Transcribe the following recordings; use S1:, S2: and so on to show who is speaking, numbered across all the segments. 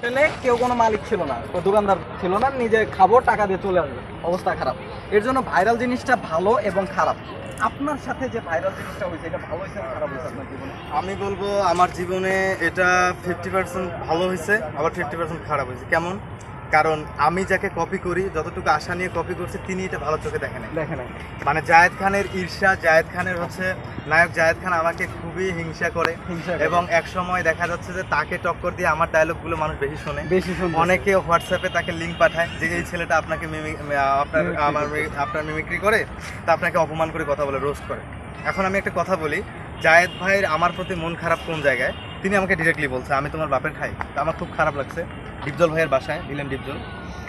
S1: হোটেলে কেউ কোনো মালিক ছিল না। কোনো দোকানদার ছিল না, নিজে খাব, টাকা দিয়ে চলে আসবে। অবস্থা খারাপ। এর জন্য ভাইরাল জিনিসটা ভালো এবং খারাপ। আপনার সাথে যে ভাইরাল জিনিসটা হয়েছে, এটা ভালো হয়েছে খারাপ হয়েছে আপনার জীবনে?
S2: আমি বলব, আমার জীবনে এটা ফিফটি পার্সেন্ট ভালো হয়েছে, আবার ফিফটি পার্সেন্ট খারাপ হয়েছে। কেমন? কারণ আমি যাকে কপি করি যতটুকু আশা নিয়ে কপি করছি তিনি এটা ভালো চোখে দেখেন
S1: দেখে নাই।
S2: মানে জায়েদ খানের ঈর্ষা জায়েদ খানের হচ্ছে নায়ক জায়েদ খান আমাকে খুবই হিংসা করে
S1: হিংসা
S2: এবং এক সময় দেখা যাচ্ছে যে তাকে টক্কর দিয়ে আমার ডায়লগগুলো মানুষ বেশি শোনে।
S1: বেশি সুন্দর
S2: অনেকে হোয়াটসঅ্যাপে তাকে লিঙ্ক পাঠায় যে এই ছেলেটা আপনাকে মিমি- আপনার আমার আপনার মিমিক্রি করে তা আপনাকে অপমান করে কথা বলে রোস্ট করে। এখন আমি একটা কথা বলি জায়েদ ভাইয়ের আমার প্রতি মন খারাপ কোন জায়গায়? তিনি আমাকে ডিরেক্টলি বলছে আমি তোমার বাপের খাই। তা আমার খুব খারাপ লাগছে। ডিপজল ভাইয়ের বাসায় ভিলেন ডিপজল।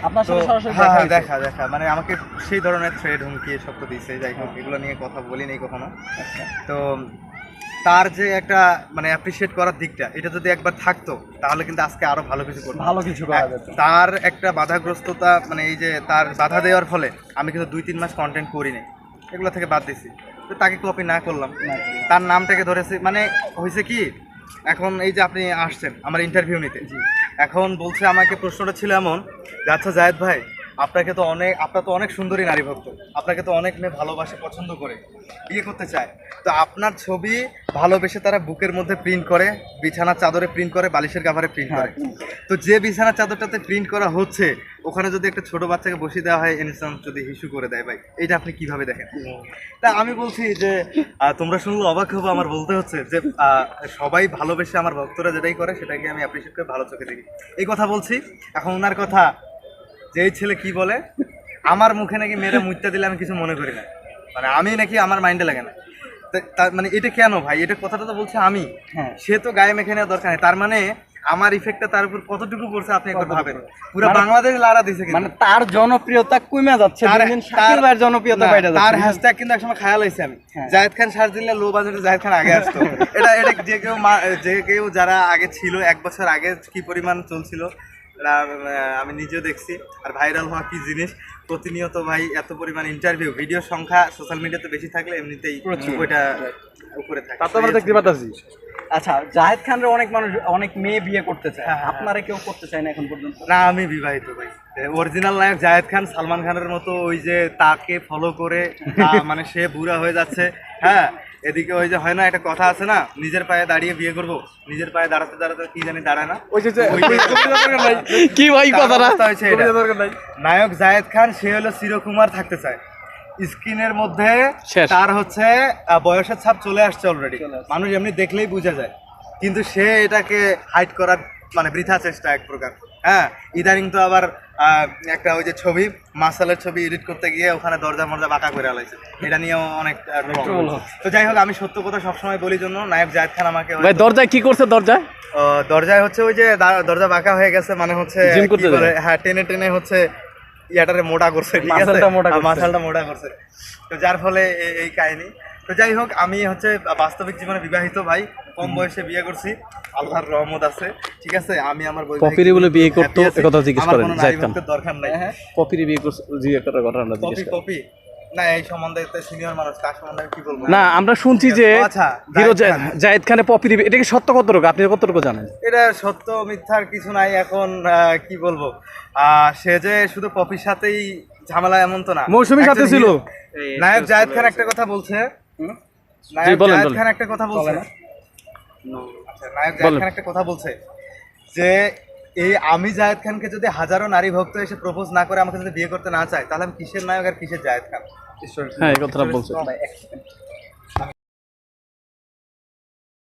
S1: আপনার সাথে সরাসরি
S2: হ্যাঁ
S1: দেখা
S2: হ্যাঁ, দেখা দেখা। মানে আমাকে সেই ধরনের থ্রেড হুমকি এসব তো দিচ্ছে যাই হোক এগুলো নিয়ে কথা বলি নেই কখনো।
S1: আচ্ছা।
S2: তো তার যে একটা মানে অ্যাপ্রিসিয়েট করার দিকটা এটা যদি একবার থাকতো তাহলে কিন্তু আজকে আরও ভালো কিছু করতো
S1: ভালো কিছু করা
S2: তার একটা বাধাগ্রস্ততা মানে এই যে তার বাধা দেওয়ার ফলে আমি কিন্তু দুই তিন মাস কন্টেন্ট করি নাই। এগুলো থেকে বাদ দিছি। তো তাকে কপি না করলাম। তার নামটাকে ধরেছি মানে হয়েছে কি এখন এই যে আপনি আসছেন আমার ইন্টারভিউ নিতে। এখন বলছে আমাকে প্রশ্নটা ছিল এমন আচ্ছা জায়দ ভাই আপনাকে তো অনেক আপনার তো অনেক সুন্দরী নারী ভক্ত আপনাকে তো অনেক মেয়ে ভালোবাসে পছন্দ করে। বিয়ে করতে চায়। তো আপনার ছবি ভালোবেসে তারা বুকের মধ্যে প্রিন্ট করে বিছানার চাদরে প্রিন্ট করে বালিশের কাভারে প্রিন্ট করে। তো যে বিছানার চাদরটাতে প্রিন্ট করা হচ্ছে ওখানে যদি একটা ছোট বাচ্চাকে বসিয়ে দেওয়া হয় ইনস্টান যদি হিসু করে দেয় ভাই এটা আপনি কীভাবে দেখেন? তা আমি বলছি যে তোমরা শুনলে অবাক হব আমার বলতে হচ্ছে যে সবাই ভালোবেসে আমার ভক্তরা যেটাই করে সেটাকে আমি অ্যাপ্রিসিয়েট করে ভালো চোখে দেখি। এই কথা বলছি। এখন ওনার কথা যে এই ছেলে কি বলে আমার মুখে নাকি মেয়েরা মুইতা দিলে আমি কিছু মনে করি না। মানে আমি নাকি আমার মাইন্ডে লাগে না। মানে এটা কেন ভাই? এটা কথাটা তো বলছে আমি।
S1: হ্যাঁ।
S2: সে তো গায়ে মেখে নেওয়া দরকার নেই। তার মানে আমার ইফেক্টটা তার উপর কতটুকু পড়ছে আপনি একবার ভাবেন? পুরো
S1: মানে-
S2: বাংলাদেশ লাড়া দিছে
S1: মানে তার জনপ্রিয়তা কমে যাচ্ছে।
S2: তার-
S1: দিন দিন শাকিল ভাইয়ের জনপ্রিয়তা বাইরে যাচ্ছে।
S2: তার হ্যাশট্যাগ কিন্তু একসময় খেয়াল হয়েছে আমি।
S1: হ্যাঁ।
S2: জায়েদ খান সার্চ দিলে লো বাজেটে জায়েদ খান আগে আসতো। এটা এটা যে কেউ মা- যে কেউ যারা আগে ছিল এক বছর আগে কি পরিমাণ চলছিল এটা, আমি নিজেও দেখছি। আর ভাইরাল হওয়া কি জিনিস? প্রতিনিয়ত ভাই এত পরিমাণ ইন্টারভিউ ভিডিও সংখ্যা সোশ্যাল মিডিয়াতে বেশি থাকলে এমনিতেই। ওইটা উপরে থাকে।
S3: আমরা দেখতে পাচ্ছি
S1: আচ্ছা জাহেদ খানের অনেক মানুষ অনেক মেয়ে বিয়ে করতে চায়।
S2: হ্যাঁ, হ্যাঁ।
S1: আপনারা কেউ করতে চায় না এখন পর্যন্ত?
S2: না আমি বিবাহিত ভাই। অরিজিনাল নায়ক জায়েদ খান সালমান খানের মতো ওই যে তাকে ফলো করে মানে সে বুড়া হয়ে যাচ্ছে। হ্যাঁ এদিকে ওই যে হয় না একটা কথা আছে না নিজের পায়ে দাঁড়িয়ে বিয়ে করব নিজের পায়ে দাঁড়াতে দাঁড়াতে কি জানি দাঁড়ায় না?
S3: ওই যে যে- কি ভাই কথাটা?
S2: এটা।
S3: দরকার
S2: নায়ক জায়েদ খান সে হলো চিরকুমার থাকতে চায়। স্ক্রিনের মধ্যে তার হচ্ছে বয়সের ছাপ চলে আসছে অলরেডি মানুষ এমনি দেখলেই বোঝা যায়। কিন্তু সে এটাকে হাইড করার মানে বৃথা চেষ্টা এক প্রকার। হ্যাঁ ইদানিং তো আবার একটা ওই যে ছবি মাসালের ছবি এডিট করতে গিয়ে ওখানে দরজা মরজা বাঁকা করে আলাইছে। এটা নিয়েও অনেক। তো যাই হোক আমি সত্য কথা সবসময় বলি জন্য নায়ক জায়েদ খান আমাকে
S3: ভাই দরজায় কি করছে দরজায়?
S2: দরজায় হচ্ছে ওই যে দরজা বাঁকা হয়ে গেছে মানে হচ্ছে। হ্যাঁ টেনে টেনে হচ্ছে ইয়াটারে মোটা করছে ঠিক আছে?
S1: মাসলটা মোটা করছে।
S2: তো যার ফলে এই কাহিনী। তো যাই হোক আমি হচ্ছে বাস্তবিক জীবনে বিবাহিত ভাই কম বয়সে বিয়ে করছি। আল্লাহর রহমত আছে ঠিক আছে? আমি আমার
S3: পপিরে বলে বিয়ে করতে একথা জিজ্ঞেস করেন,
S2: দরকার নাই।
S1: হ্যাঁ।
S3: পপিরে বিয়ে করছে জি একটা ঘটনা
S2: কপি
S3: জিজ্ঞেস করেন।
S2: না এই সম্বন্ধে সিনিয়র মানুষ তার সম্বন্ধে আমি কি বলব?
S3: না আমরা শুনছি যে
S2: আচ্ছা,
S3: হিরো
S2: জায়েদ খান।
S3: জায়েদ খানে এটা কি সত্য কতটুকু? আপনি কতটুকু জানেন?
S2: এটা সত্য মিথ্যার কিছু নাই এখন আহ, কি বলব? আহ, সে যে শুধু পপির সাথেই ঝামেলা এমন তো না।
S3: মৌসুমীর সাথে ছিল?
S2: নায়ক জায়েদ খান একটা কথা বলছে।
S1: হুম?
S2: নায়ক জায়েদ খান একটা কথা বলছে। আচ্ছা, নায়ক জায়েদ খান একটা কথা বলছে যে এই আমি জায়েদ খানকে যদি হাজারো নারী ভক্ত এসে প্রপোজ না করে আমাকে যদি বিয়ে করতে না চায় তাহলে আমি কিসের নায়ক আর কিসের জায়েদ খান
S3: হ্যাঁ এই কথাটা বলছে
S1: ভাই, এক second।